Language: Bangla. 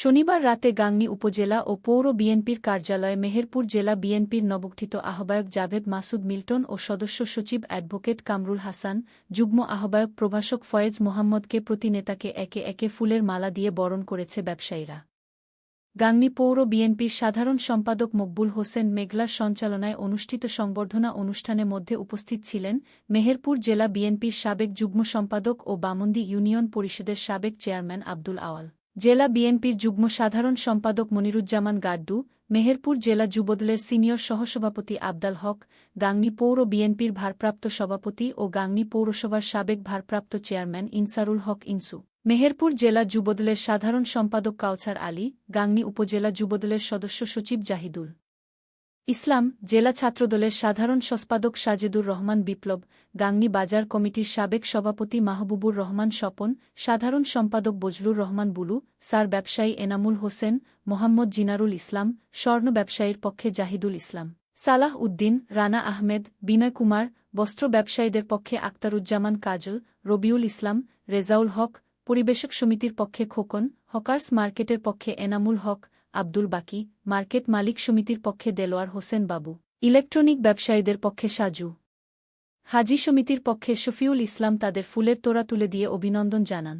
শনিবার রাতে গাংনী উপজেলা ও পৌর বিএনপির কার্যালয়ে মেহেরপুর জেলা বিএনপির নবগঠিত আহ্বায়ক জাভেদ মাসুদ মিল্টন ও সদস্য সচিব অ্যাডভোকেট কামরুল হাসান, যুগ্ম আহ্বায়ক প্রভাষক ফয়েজ মোহাম্মদকে প্রতি নেতাকে একে একে ফুলের মালা দিয়ে বরণ করেছে ব্যবসায়ীরা। গাংনী পৌর বিএনপির সাধারণ সম্পাদক মকবুল হোসেন মেঘলার সঞ্চালনায় অনুষ্ঠিত সংবর্ধনা অনুষ্ঠানে মধ্যে উপস্থিত ছিলেন মেহেরপুর জেলা বিএনপির সাবেক যুগ্ম সম্পাদক ও বামন্দি ইউনিয়ন পরিষদের সাবেক চেয়ারম্যান আব্দুল আওয়াল। জেলা বিএনপির যুগ্ম সাধারণ সম্পাদক মনিরুজ্জামান গাড্ডু, মেহেরপুর জেলা যুবদলের সিনিয়র সহসভাপতি আবদাল হক, গাংনী পৌর বিএনপির ভারপ্রাপ্ত সভাপতি ও গাংনী পৌরসভার সাবেক ভারপ্রাপ্ত চেয়ারম্যান ইনসারুল হক ইনসু। মেহেরপুর জেলা যুবদলের সাধারণ সম্পাদক কাউছার আলী, গাংনী উপজেলা যুবদলের সদস্য সচিব জাহিদুল। ইসলাম জেলা ছাত্রদলের সাধারণ সম্পাদক সাজেদুর রহমান বিপ্লব, গাংনী বাজার কমিটির সাবেক সভাপতি মাহবুবুর রহমান স্বপন, সাধারণ সম্পাদক বজলুর রহমান বুলু সার ব্যবসায়ী এনামুল হোসেন, মোহাম্মদ জিনারুল ইসলাম, স্বর্ণ ব্যবসায়ীর পক্ষে জাহিদুল ইসলাম, সালাহ উদ্দিন, রানা আহমেদ, বিনয় কুমার, বস্ত্র ব্যবসায়ীদের পক্ষে আক্তারুজ্জামান কাজল, রবিউল ইসলাম, রেজাউল হক, পরিবেশক সমিতির পক্ষে খোকন, হকার্স মার্কেটের পক্ষে এনামুল হক আব্দুল বাকি, মার্কেট মালিক সমিতির পক্ষে দেলোয়ার হোসেন বাবু, ইলেকট্রনিক ব্যবসায়ীদের পক্ষে সাজু। হাজি সমিতির পক্ষে শফিউল ইসলাম তাদের ফুলের তোড়া তুলে দিয়ে অভিনন্দন জানান।